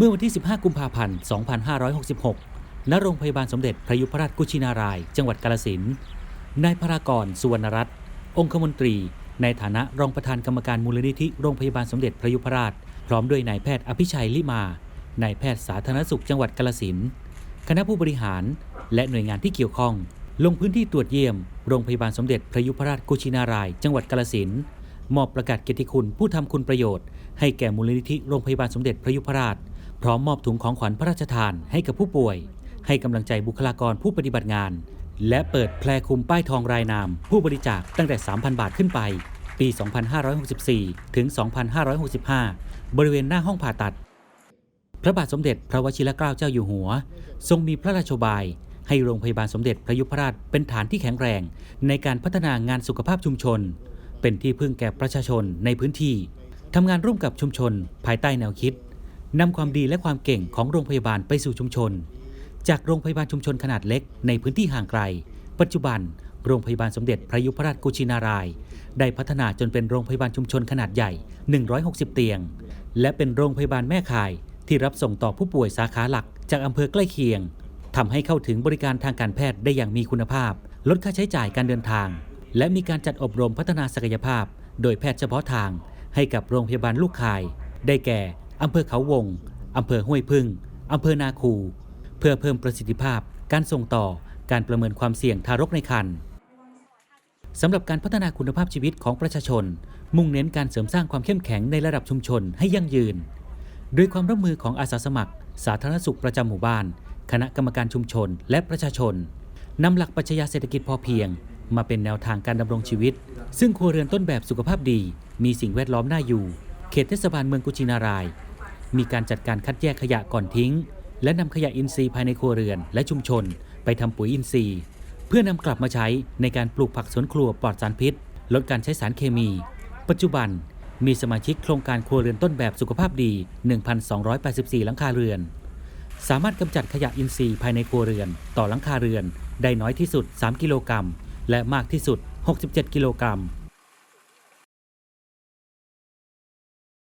เมื่อวันที่ 15 กุมภาพันธ์ 2566 ณ โรงพยาบาลสมเด็จพระยุพราชกุชินาราย จังหวัดกาฬสินนายพรากร สุวรรณรัตน์ องคมนตรี ในฐานะรองประธานกรรมการมูลนิธิโรงพยาบาลสมเด็จพระยุพราช พร้อมด้วยนายแพทย์อภิชัยลิมา นายแพทย์สาธารณสุขจังหวัดกาฬสินคณะผู้บริหาร และหน่วยงานที่เกี่ยวข้อง ลงพื้นที่ตรวจเยี่ยม โรงพยาบาลสมเด็จพระยุพราชกุชินาราย จังหวัดกาฬสินมอบประกาศเกียรติคุณผู้ทำคุณประโยชน์ ให้แก่มูลนิธิโรงพยาบาลสมเด็จพระยุพราช พร้อมมอบถุงของขวัญพระราชทานให้กับผู้ป่วย ให้กำลังใจบุคลากรผู้ปฏิบัติงาน และเปิดแพรคุมป้ายทองรายนาม ผู้บริจาคตั้งแต่ 3,000 บาทขึ้นไป ปี 2564 ถึง 2565 บริเวณหน้าห้องผ่าตัด พระบาทสมเด็จพระวชิรเกล้าเจ้าอยู่หัว ทรงมีพระราชบาย ให้โรงพยาบาลสมเด็จพระยุพราชเป็นฐานที่แข็งแรง ในการพัฒนางานสุขภาพชุมชน เป็นที่พึ่งแก่ประชาชนในพื้นที่ทำงานร่วมกับชุมชน ภายใต้แนวคิด นำความดีและความเก่งของโรงพยาบาลไปสู่ชุมชน จากโรงพยาบาลชุมชนขนาดเล็กในพื้นที่ห่างไกล ปัจจุบัน โรงพยาบาลสมเด็จพระยุพราชกุชินาราย ได้พัฒนาจนเป็นโรงพยาบาลชุมชนขนาดใหญ่ 160 เตียง และเป็นโรงพยาบาลแม่ข่ายที่รับส่งต่อผู้ป่วยสาขาหลักจากอำเภอใกล้เคียงทำให้เข้าถึงบริการทางการแพทย์ได้อย่างมีคุณภาพ ลดค่าใช้จ่ายการเดินทาง และมีการจัดอบรมพัฒนาศักยภาพ โดยแพทย์เฉพาะทาง ให้กับโรงพยาบาลลูกข่าย ได้แก่ อำเภอเขาวง อำเภอห้วยพึ่ง อำเภอนาคู เพื่อเพิ่มประสิทธิภาพ การส่งต่อ การประเมินความเสี่ยงทารกในครรภ์สำหรับการพัฒนาคุณภาพชีวิตของประชาชน มุ่งเน้นการเสริมสร้างความเข้มแข็งในระดับชุมชนให้ยั่งยืน โดยความร่วมมือของอาสาสมัคร สาธารณสุขประจำหมู่บ้าน คณะกรรมการชุมชน และประชาชนนำหลักปรัชญาเศรษฐกิจพอเพียง มาเป็นแนวทางการดำรงชีวิต ซึ่งครัวเรือนต้นแบบสุขภาพดี มีสิ่งแวดล้อมน่าอยู่ เขตเทศบาลเมืองกุชินาราย มีการจัดการคัดแยกขยะก่อนทิ้ง และนำขยะอินทรีย์ภายในครัวเรือน และชุมชน ไปทำปุ๋ยอินทรีย์ เพื่อนำกลับมาใช้ในการปลูกผักสวนครัวปลอดสารพิษ ลดการใช้สารเคมี ปัจจุบันมีสมาชิกโครงการครัวเรือนต้นแบบสุขภาพดี 1,284 หลังคาเรือน สามารถกำจัดขยะอินทรีย์ภายในครัวเรือน ต่อหลังคาเรือน ได้น้อยที่สุด 3 กิโลกรัม และมากที่สุด 67 กิโลกรัม